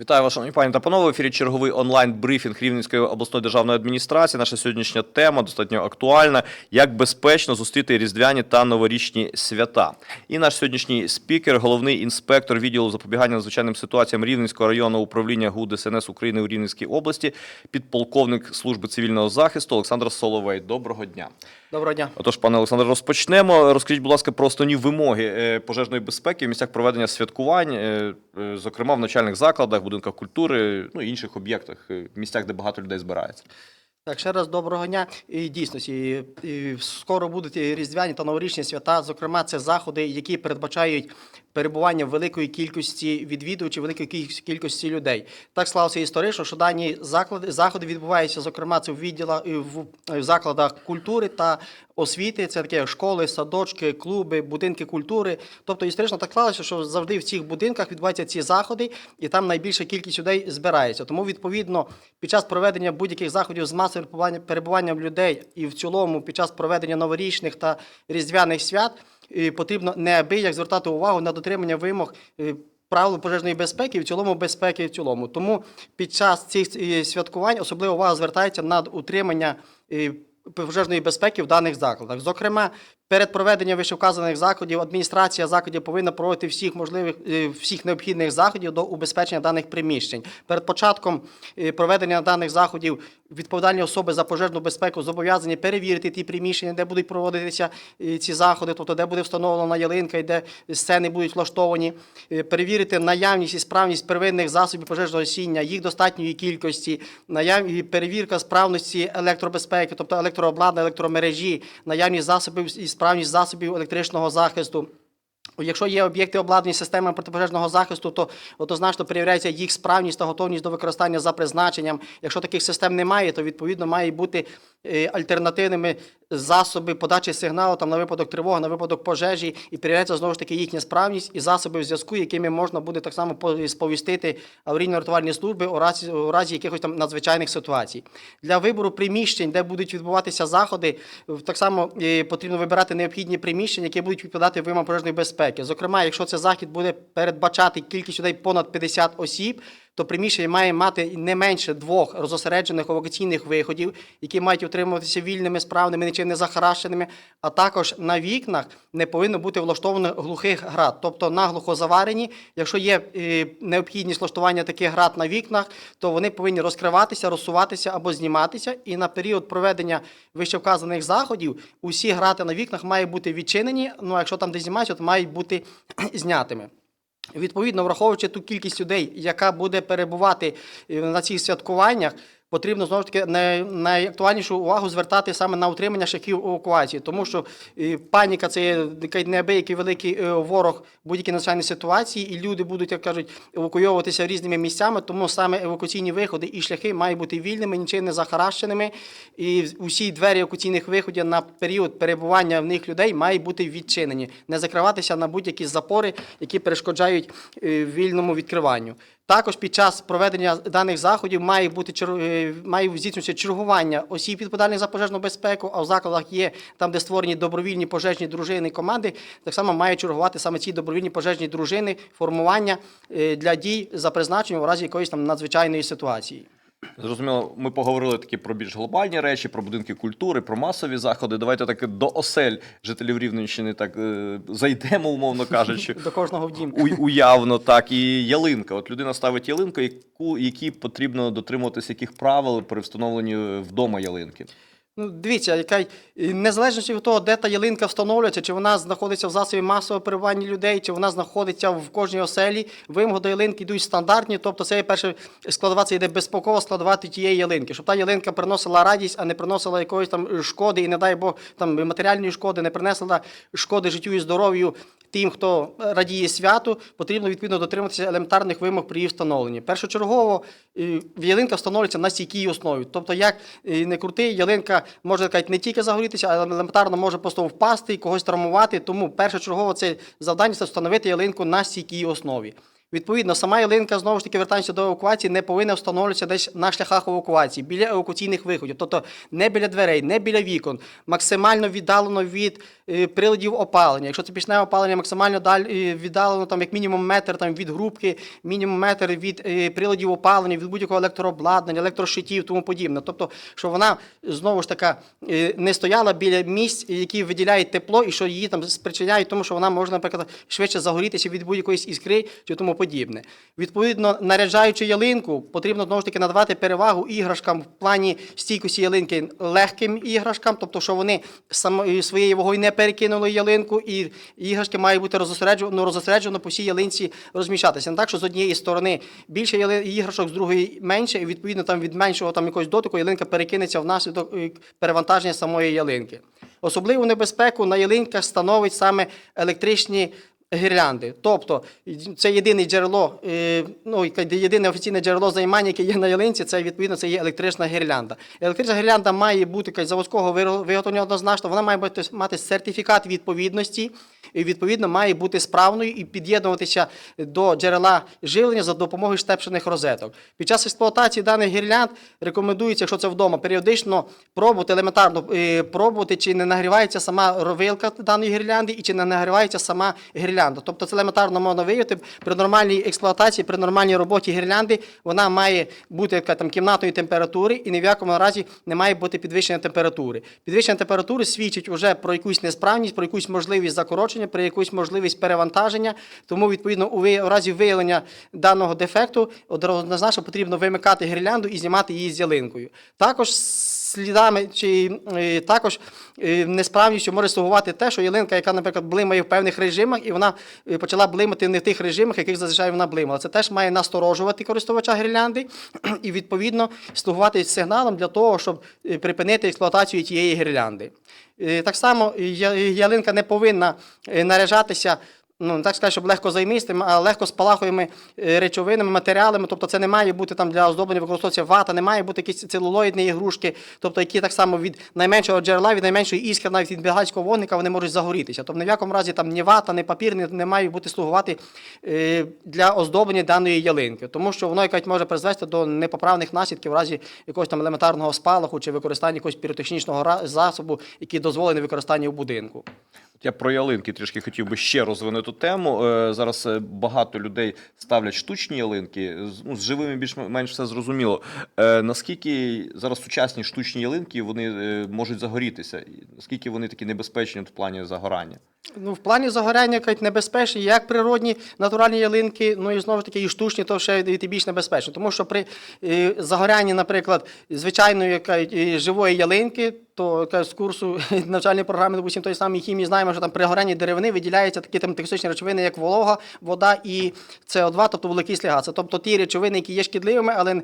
Вітаю вас, шановні пані та панове. В ефірі черговий онлайн-брифінг Рівненської обласної державної адміністрації. Наша сьогоднішня тема достатньо актуальна. Як безпечно зустріти різдвяні та новорічні свята? І наш сьогоднішній спікер, головний інспектор відділу запобігання надзвичайним ситуаціям Рівненського районного управління ГУ ДСНС України у Рівненській області, підполковник служби цивільного захисту Олександр Соловей. Доброго дня. Доброго дня. Отож, пане Олександр, розпочнемо. Розкажіть, будь ласка, про основні вимоги е, пожежної безпеки в місцях проведення святкувань, е, е, зокрема в начальних закладах, будинках культури, ну і інших об'єктах, в місцях, де багато людей збирається. Так, ще раз доброго дня. І дійсно, і, і скоро будуть і різдвяні та новорічні свята. Зокрема, це заходи, які передбачають перебування великої кількості відвідувачів, великої кіль- кількості людей. Так склалося історично, що дані заклади заходи відбуваються, зокрема, це в відділах в, в закладах культури та освіти. Це такі як школи, садочки, клуби, будинки культури. Тобто історично так склалося, що завжди в цих будинках відбуваються ці заходи, і там найбільша кількість людей збирається. Тому відповідно під час проведення будь-яких заходів з масовим перебування- перебуванням людей і в цілому під час проведення новорічних та різдвяних свят е, потрібно неабияк звертати увагу на дотримання вимог. е, Правил пожежної безпеки і в цілому безпеки в цілому. Тому під час цих е, святкувань особлива увага звертається на утримання е, пожежної безпеки в даних закладах. Зокрема, перед проведенням вищевказаних заходів адміністрація закладів повинна проводити всіх можливих е, всіх необхідних заходів до убезпечення даних приміщень. Перед початком е, проведення даних заходів відповідальні особи за пожежну безпеку зобов'язані перевірити ті приміщення, де будуть проводитися е, ці заходи, тобто де буде встановлена ялинка і де сцени будуть влаштовані, перевірити наявність і справність первинних засобів пожежного осіння, їх достатньої кількості, наяв... і перевірка справності електробезпеки, тобто електрообладнання, електромережі, наявність засобів і справність засобів електричного захисту. Якщо є об'єкти обладнані системами протипожежного захисту, то однозначно перевіряється їх справність та готовність до використання за призначенням. Якщо таких систем немає, то відповідно мають бути е, альтернативними засоби подачі сигналу там на випадок тривоги, на випадок пожежі, і перевіряється знову ж таки їхня справність і засоби в зв'язку, якими можна буде так само по- сповістити аварійно-рятувальні служби у разі, у разі якихось там надзвичайних ситуацій. Для вибору приміщень, де будуть відбуватися заходи, так само потрібно вибирати необхідні приміщення, які будуть відповідати вимогам пожежної безпеки. Зокрема, якщо це захід буде передбачати кількість людей понад 50 осіб, то приміщення має мати не менше двох розосереджених евакуаційних виходів, які мають утримуватися вільними, справними, нічим не захаращеними, а також на вікнах не повинно бути влаштовано глухих град, тобто наглухо заварені. Якщо є е, необхідність влаштування таких град на вікнах, то вони повинні розкриватися, розсуватися або зніматися. І на період проведення вищевказаних заходів усі грати на вікнах мають бути відчинені. Ну а якщо там де знімаються, то мають бути знятими. Відповідно, враховуючи ту кількість людей, яка буде перебувати е, на цих святкуваннях, потрібно знову ж таки най- найактуальнішу увагу звертати саме на утримання шляхів евакуації, тому що е, паніка це неабиякий великий е, ворог будь-якій надзвичайній ситуації, і люди будуть, як кажуть, евакуйовуватися різними місцями, тому саме евакуаційні виходи і шляхи мають бути вільними, нічим не захаращеними, і усі двері евакуаційних виходів на період перебування в них людей мають бути відчинені, не закриватися на будь-які запори, які перешкоджають е, вільному відкриванню. Також під час проведення даних заходів має бути е, має здійснюватися чергування осіб відповідальних за пожежну безпеку, а в закладах є там, де створені добровільні пожежні дружини команди, так само має чергувати саме ці добровільні пожежні дружини формування е, для дій за призначенням у разі якоїсь там надзвичайної ситуації. Зрозуміло, ми поговорили такі про більш глобальні речі, про будинки культури, про масові заходи. Давайте таки до осель жителів Рівненщини так е, зайдемо, умовно кажучи. До кожного в дім. Уявно, так, і ялинка. От людина ставить ялинку, яку, які потрібно дотримуватися яких правил при встановленні вдома ялинки. Ну, дивіться, яка незалежно від того, де та ялинка встановлюється, чи вона знаходиться в засобі масового перебування людей, чи вона знаходиться в кожній оселі, вимоги до ялинки йдуть стандартні. Тобто, це перше складова, це йде безпекова складова тієї ялинки, щоб та ялинка приносила радість, а не приносила якоїсь там шкоди, і не дай Бог там матеріальної шкоди, не принесла шкоди життю і здоров'ю. Тим, хто радіє святу, потрібно відповідно дотриматися елементарних вимог при її встановленні. Першочергово ялинка встановлюється на стійкій основі. Тобто, як не крути, ялинка може так не тільки загорітися, але елементарно може просто впасти і когось травмувати. Тому першочергово це завдання це встановити ялинку на стійкій основі. Відповідно, сама ялинка знову ж таки вертається до евакуації, не повинна встановлюватися десь на шляхах евакуації, біля евакуаційних виходів, тобто не біля дверей, не біля вікон, максимально віддалено від приладів опалення. Якщо це пічне опалення, максимально даль, е, віддалено там як мінімум метр там від грубки, мінімум метр від е, приладів опалення, від будь-якого електрообладнання, електрощитів, тому подібне. Тобто, що вона знову ж така е, не стояла біля місць, які виділяють тепло, і що її там спричиняють, тому що вона може, наприклад, швидше загорітися від будь-якої іскри чи тому подібне. Відповідно, наряджаючи ялинку, потрібно знову ж таки надавати перевагу іграшкам в плані стійкості ялинки легким іграшкам, тобто, що вони само, своєю вагою не перекинули ялинку, і іграшки мають бути розосереджено, ну, розосереджено по всій ялинці розміщатися. Не так, що з однієї сторони більше іграшок, з другої менше, і відповідно там від меншого там якогось дотику ялинка перекинеться внаслідок е, перевантаження самої ялинки. Особливу небезпеку на ялинках становить саме електричні гірлянди. Тобто це єдине джерело, е, ну єдине офіційне джерело займання, яке є на ялинці, це відповідно це є електрична гірлянда. Електрична гірлянда має бути кажуть, заводського виготовлення однозначно, вона має бути, мати сертифікат відповідності, і відповідно має бути справною і під'єднуватися до джерела живлення за допомогою штепшених розеток. Під час експлуатації даних гірлянд рекомендується, якщо це вдома, періодично пробувати елементарно е, пробувати, чи не нагрівається сама ровилка даної гірлянди і чи не нагрівається сама гірлянда. Тобто це елементарно можна виявити при нормальній експлуатації, при нормальній роботі гірлянди, вона має бути яка там кімнатної температури і ні в якому разі не має бути підвищення температури. Підвищення температури свідчить вже про якусь несправність, про якусь можливість закорочення, про якусь можливість перевантаження. Тому відповідно у разі виявлення даного дефекту однозначно потрібно вимикати гірлянду і знімати її з ялинкою. Також слідами чи е, також е, несправністю може слугувати те, що ялинка, яка, наприклад, блимає в певних режимах, і вона е, почала блимати не в тих режимах, яких зазвичай вона блимала. Це теж має насторожувати користувача гірлянди і відповідно слугувати сигналом для того, щоб припинити експлуатацію тієї гірлянди. Так само ялинка не повинна наряжатися. Ну, не так сказати, щоб легко займистим, а легко спалахуємо речовинами, матеріалами. Тобто це не має бути там для оздоблення використовуватися вата, не має бути якісь целулоїдні ігрушки, тобто які так само від найменшого джерела, від найменшої іскри, навіть від бігальського вогника вони можуть загорітися. Тобто ні в якому разі там ні вата, ні папір не, не має бути слугувати е, для оздоблення даної ялинки, тому що воно якось може призвести до непоправних наслідків в разі якогось там елементарного спалаху чи використання якогось піротехнічного засобу, який дозволений використання в будинку. Я про ялинки трішки хотів би ще розвинути ту Е, Зараз е, багато людей ставлять штучні ялинки. Ну, з живими більш-менш все зрозуміло. Е, Наскільки зараз сучасні штучні ялинки вони можуть загорітися? Наскільки вони такі небезпечні в плані загорання? Ну, в плані загоряння кажуть, небезпечні, як природні натуральні ялинки, ну і знову ж таки і штучні, то ще і більш небезпечно. Тому що при е, загорянні, наприклад, звичайної кажуть, живої ялинки, то кажуть, з курсу навчальної програми, допустим, той самий хімії знаємо, що там при горянні деревини виділяються такі там токсичні речовини, як волога, вода і СО2, тобто вуглекислі гази. Тобто ті речовини, які є шкідливими, але е,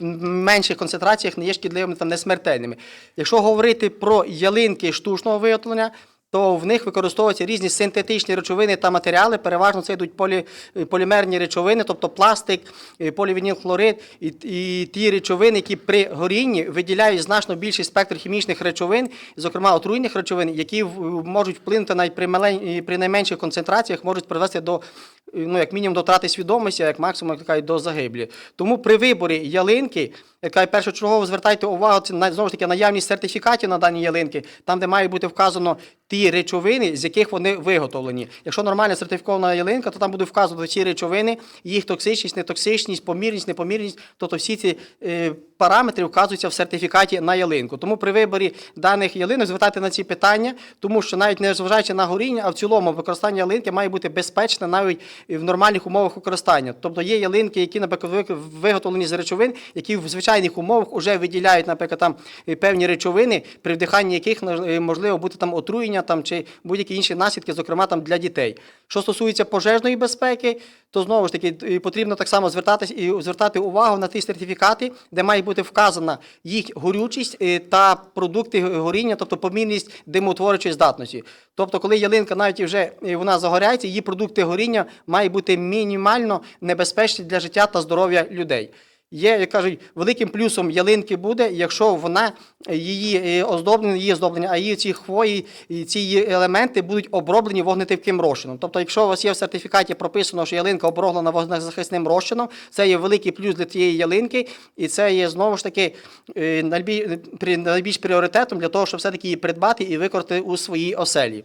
в менших концентраціях не є шкідливими, там не смертельними. Якщо говорити про ялинки штучного виготовлення, то в них використовуються різні синтетичні речовини та матеріали. Переважно це йдуть полі, е, полімерні речовини, тобто пластик, е, полівінілхлорид і, і ті речовини, які при горінні виділяють значно більший спектр хімічних речовин, зокрема отруйних речовин, які можуть вплинути навіть при, малень, при найменших концентраціях, можуть привести до е, ну, як мінімум до втрати свідомості, а як максимум як до загиблі. Тому при виборі ялинки, яка першочергово звертайте увагу, це знову ж таки наявність сертифікатів на дані ялинки, там, де має бути вказано ті речовини, з яких вони виготовлені. Якщо нормальна сертифікована ялинка, то там буде вказано ці речовини, їх токсичність, нетоксичність, помірність, непомірність. Тобто всі ці е, параметри вказуються в сертифікаті на ялинку. Тому при виборі даних ялинок звертайте на ці питання, тому що навіть не зважаючи на горіння, а в цілому використання ялинки має бути безпечне навіть в нормальних умовах використання. Тобто є ялинки, які, наприклад, виготовлені з речовин, які в звичайних умовах вже виділяють, наприклад, там е, певні речовини, при вдиханні яких е, можливо бути там отруєння там, чи будь-які інші наслідки, зокрема там для дітей. Що стосується пожежної безпеки, то знову ж таки потрібно так само звертатись і звертати увагу на ті сертифікати, де має бути вказана їх горючість е, та продукти горіння, тобто помірність димоутворюючої здатності. Тобто, коли ялинка навіть вже е, вона загоряється, її продукти горіння мають бути мінімально небезпечні для життя та здоров'я людей. Є, як кажуть, великим плюсом ялинки буде, якщо вона е, її е, оздоблення, її оздоблення, а її ці хвої, ці елементи будуть оброблені вогнетивким розчином. Тобто, якщо у вас є в сертифікаті прописано, що ялинка оброблена вогнезахисним розчином, це є великий плюс для тієї ялинки, і це є знову ж таки е, найбільш пріоритетом для того, щоб все-таки її придбати і використати у своїй оселі.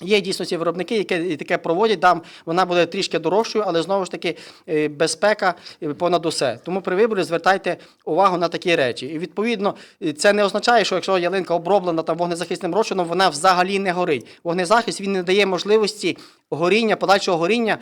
Є дійсно ці виробники, які таке проводять. Там вона буде трішки дорожчою, але знову ж таки е, безпека е, понад усе. Тому при виборі звертайте увагу на такі речі. І відповідно е, це не означає, що якщо ялинка оброблена там вогнезахисним розчином, вона взагалі не горить. Вогнезахист він не дає можливості горіння, подальшого горіння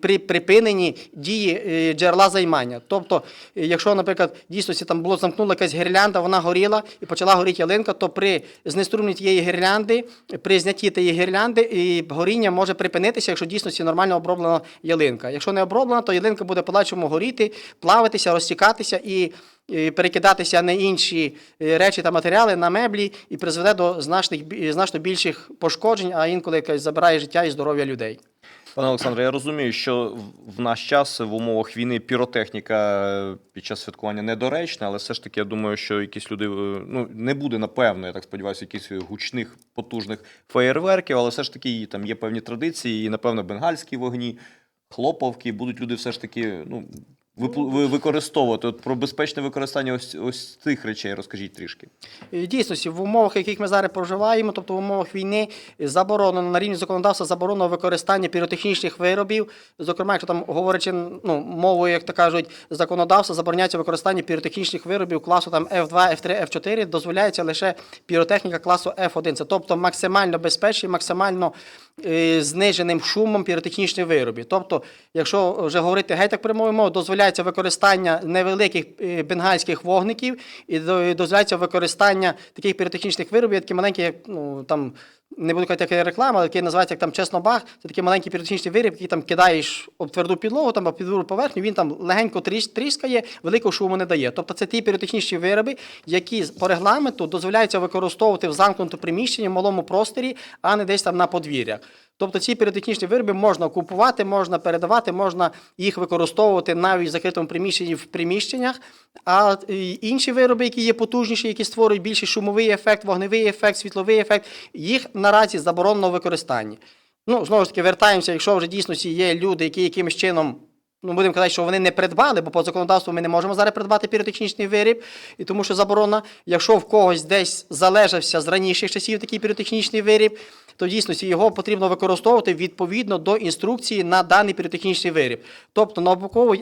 при припиненні дії е, джерела займання. Тобто, е, якщо, наприклад, дійсно там було замкнула якась гірлянда, вона горіла і почала горіти ялинка, то при знеструмленні тієї гірлянди, при знятті тієї гірлянди, і горіння може припинитися, якщо дійсно нормально оброблена ялинка. Якщо не оброблена, то ялинка буде подальшому горіти, плавитися, розтікатися і. Перекидатися на інші е, речі та матеріали на меблі і призведе до значних значно більших пошкоджень, а інколи якось забирає життя і здоров'я людей. Пане Олександре, я розумію, що в- в наш час в умовах війни піротехніка е, під час святкування недоречна, але все ж таки я думаю, що якісь люди е, ну не буде напевно, я так сподіваюся, якихось гучних потужних феєрверків, але все ж таки там є певні традиції, і напевно бенгальські вогні, хлоповки будуть люди все ж таки ну. Використовувати От про безпечне використання ось ось цих речей розкажіть трішки. І Дійсності, в умовах, в яких ми зараз проживаємо, тобто в умовах війни, заборонено на рівні законодавства заборонено використання піротехнічних виробів. Зокрема, якщо там говорячи ну, мовою, як то кажуть, законодавства, забороняється використання піротехнічних виробів класу там F2, F3, F4, дозволяється лише піротехніка класу F1. Це тобто максимально безпечні, максимально е, зниженим шумом піротехнічні вироби. Тобто, якщо вже говорити геть так прямою дозволяється використання невеликих е, бенгальських вогників і дозволяється використання таких піротехнічних виробів, які маленькі, як ну там. Не буду казати, як реклама, але який називається як там чеснобах. Це такий маленький піротехнічний виріб, який там кидаєш об тверду підлогу, там під підвіру поверхню, він там легенько тріс, тріскає, великого шуму не дає. Тобто це ті піротехнічні вироби, які по регламенту дозволяються використовувати в замкнутому приміщенні, в малому просторі, а не десь там на подвір'ях. Тобто ці піротехнічні вироби можна купувати, можна передавати, можна їх використовувати навіть в закритому приміщенні в приміщеннях. А е, інші вироби, які є потужніші, які створюють більший шумовий ефект, вогневий ефект, світловий ефект, їх наразі заборонено в використанні. Ну, знову ж таки, вертаємося, якщо вже дійсно є люди, які якимось чином. Ну, будемо казати, що вони не придбали, бо по законодавству ми не можемо зараз придбати піротехнічний виріб, і тому що заборона. Якщо в когось десь залежався з раніших часів такий піротехнічний виріб, то в дійсності його потрібно використовувати відповідно до інструкції на даний піротехнічний виріб. Тобто на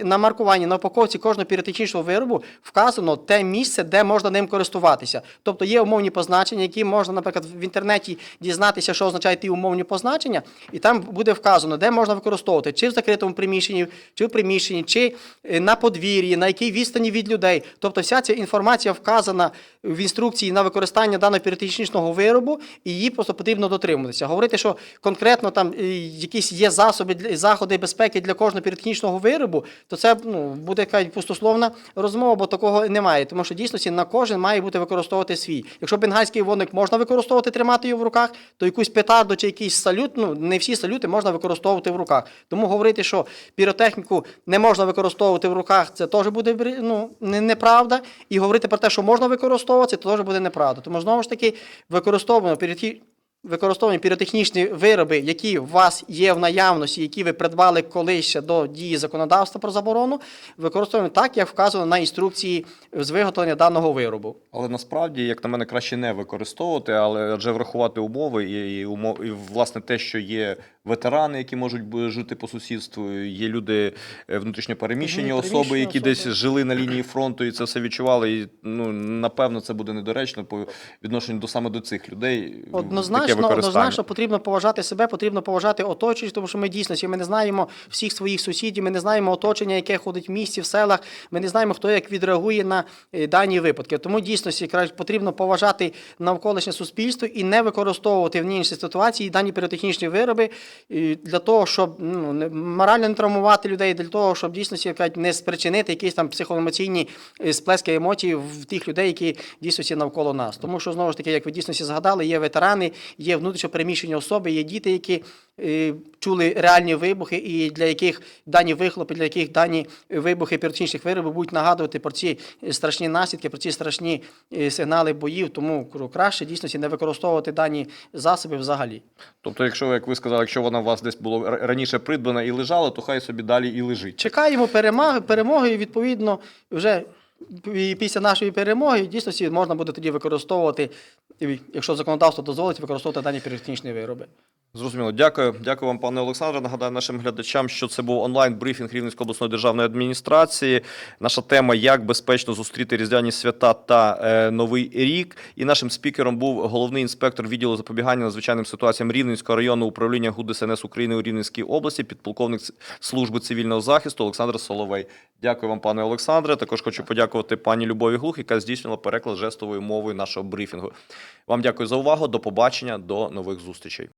на маркуванні на упаковці кожного піротехнічного виробу вказано те місце, де можна ним користуватися. Тобто є умовні позначення, які можна, наприклад, в інтернеті дізнатися, що означають ті умовні позначення, і там буде вказано, де можна використовувати, чи в закритому приміщенні, чи в приміщенні, чи е, на подвір'ї, на якій відстані від людей. Тобто вся ця інформація вказана в інструкції на використання даного піротехнічного виробу, і її просто потрібно дотримуватися. Говорити, що конкретно там е, якісь є засоби заходи безпеки для кожного піротехнічного виробу, то це ну, буде якась пустословна розмова, бо такого немає. Тому що дійсності на кожен має бути використовувати свій. Якщо бенгальський вогник можна використовувати, тримати його в руках, то якусь петарду чи якийсь салют, ну не всі салюти можна використовувати в руках. Тому говорити, що піротехніку не можна використовувати в руках, це теж буде ну, неправда. І говорити про те, що можна використовувати, це теж буде неправда. Тому знову ж таки використовуємо піротехні- Використовувані піротехнічні вироби, які у вас є в наявності, які ви придбали колись ще до дії законодавства про заборону, використовуємо так, як вказано на інструкції з виготовлення даного виробу. Але насправді, як на мене, краще не використовувати, але адже врахувати умови і, і, умов, і власне те, що є ветерани, які можуть жити по сусідству, є люди е, внутрішньопереміщені Мгм, особи, які особи. десь жили на лінії фронту і це все відчували. І ну напевно це буде недоречно по відношенню до саме до цих людей. Однозначно, використання. однозначно потрібно поважати себе, потрібно поважати оточуючих, тому що ми дійсно ми не знаємо всіх своїх сусідів, ми не знаємо оточення, яке ходить в місті, в селах. Ми не знаємо, хто як відреагує на е, дані випадки. Тому дійсно потрібно поважати навколишнє суспільство і не використовувати в іншій ситуації дані піротехнічні вироби е, для того, щоб ну, морально не травмувати людей, для того, щоб дійсно не спричинити якісь там психоемоційні е, сплески емоцій в тих людей, які дійсно навколо нас. Тому що знову ж таки, як ви дійсно згадали, є ветерани, є внутрішньо переміщені особи, є діти, які е, чули реальні вибухи, і для яких дані вихлопи, для яких дані вибухи піротехнічних виробів будуть нагадувати про ці страшні наслідки, про ці страшні е, сигнали боїв. Тому краще дійсності не використовувати дані засоби взагалі. Тобто, якщо, як ви сказали, якщо вона у вас десь було раніше придбана і лежала, то хай собі далі і лежить. Чекаємо перемоги, перемоги, і відповідно, вже пі- після нашої перемоги дійсно можна буде тоді використовувати, якщо законодавство дозволить, використовувати дані піротехнічні вироби. Зрозуміло, дякую. Дякую вам, пане Олександре. Нагадаю нашим глядачам, що це був онлайн-брифінг Рівненської обласної державної адміністрації. Наша тема як безпечно зустріти різдвяні свята та е, новий рік. І нашим спікером був головний інспектор відділу запобігання надзвичайним ситуаціям Рівненського районного управління ГУ ДСНС України у Рівненській області, підполковник служби цивільного захисту Олександр Соловей. Дякую вам, пане Олександре. Також хочу подякувати пані Любові Глух, яка здійснила переклад жестовою мовою нашого брифінгу. Вам дякую за увагу. До побачення, до нових зустрічей.